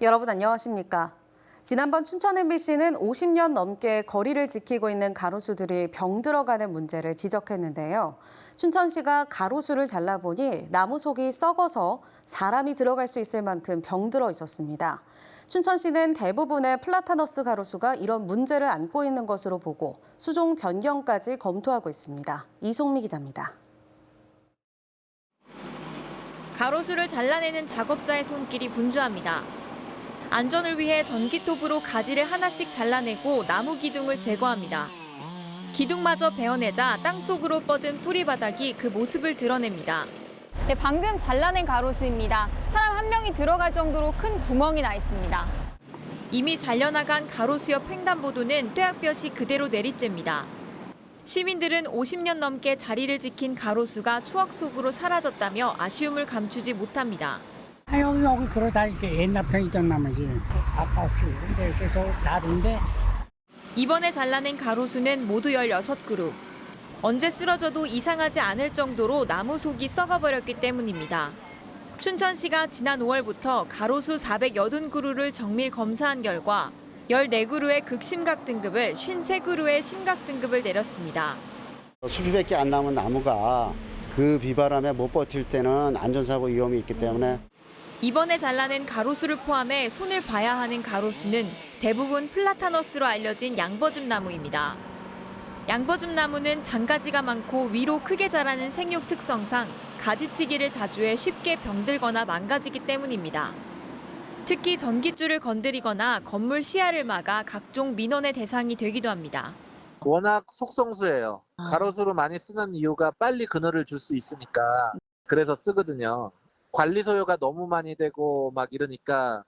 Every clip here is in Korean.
여러분 안녕하십니까? 지난번 춘천 MBC는 50년 넘게 거리를 지키고 있는 가로수들이 병들어가는 문제를 지적했는데요. 춘천시가 가로수를 잘라보니 나무 속이 썩어서 사람이 들어갈 수 있을 만큼 병들어 있었습니다. 춘천시는 대부분의 플라타너스 가로수가 이런 문제를 안고 있는 것으로 보고 수종 변경까지 검토하고 있습니다. 이송미 기자입니다. 가로수를 잘라내는 작업자의 손길이 분주합니다. 안전을 위해 전기톱으로 가지를 하나씩 잘라내고 나무 기둥을 제거합니다. 기둥마저 베어내자 땅속으로 뻗은 뿌리바닥이 그 모습을 드러냅니다. 네, 방금 잘라낸 가로수입니다. 사람 한 명이 들어갈 정도로 큰 구멍이 나 있습니다. 이미 잘려나간 가로수 옆 횡단보도는 뙤약볕이 그대로 내리쬐입니다. 시민들은 50년 넘게 자리를 지킨 가로수가 추억 속으로 사라졌다며 아쉬움을 감추지 못합니다. 아, 여기, 여기 걸어다니까 옛날부터 있던 나무지. 아까웠지. 근데 그래서 다른데 이번에 잘라낸 가로수는 모두 16그루. 언제 쓰러져도 이상하지 않을 정도로 나무 속이 썩어버렸기 때문입니다. 춘천시가 지난 5월부터 가로수 480그루를 정밀 검사한 결과 14그루의 극심각 등급을 53그루의 심각 등급을 내렸습니다. 수비밖에 안 남은 나무가 그 비바람에 못 버틸 때는 안전사고 위험이 있기 때문에 이번에 잘라낸 가로수를 포함해 손을 봐야 하는 가로수는 대부분 플라타너스로 알려진 양버즘 나무입니다. 양버즘 나무는 장가지가 많고 위로 크게 자라는 생육 특성상 가지치기를 자주 해 쉽게 병들거나 망가지기 때문입니다. 특히 전깃줄을 건드리거나 건물 시야를 막아 각종 민원의 대상이 되기도 합니다. 워낙 속성수예요. 가로수로 많이 쓰는 이유가 빨리 그늘을 줄 수 있으니까 그래서 쓰거든요. 관리 소요가 너무 많이 되고 막 이러니까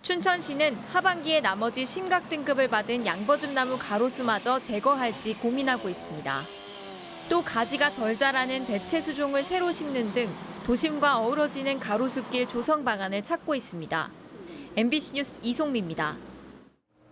춘천시는 하반기에 나머지 심각 등급을 받은 양버즘 나무 가로수마저 제거할지 고민하고 있습니다. 또 가지가 덜 자라는 대체 수종을 새로 심는 등 도심과 어우러지는 가로수길 조성 방안을 찾고 있습니다. MBC 뉴스 이송미입니다.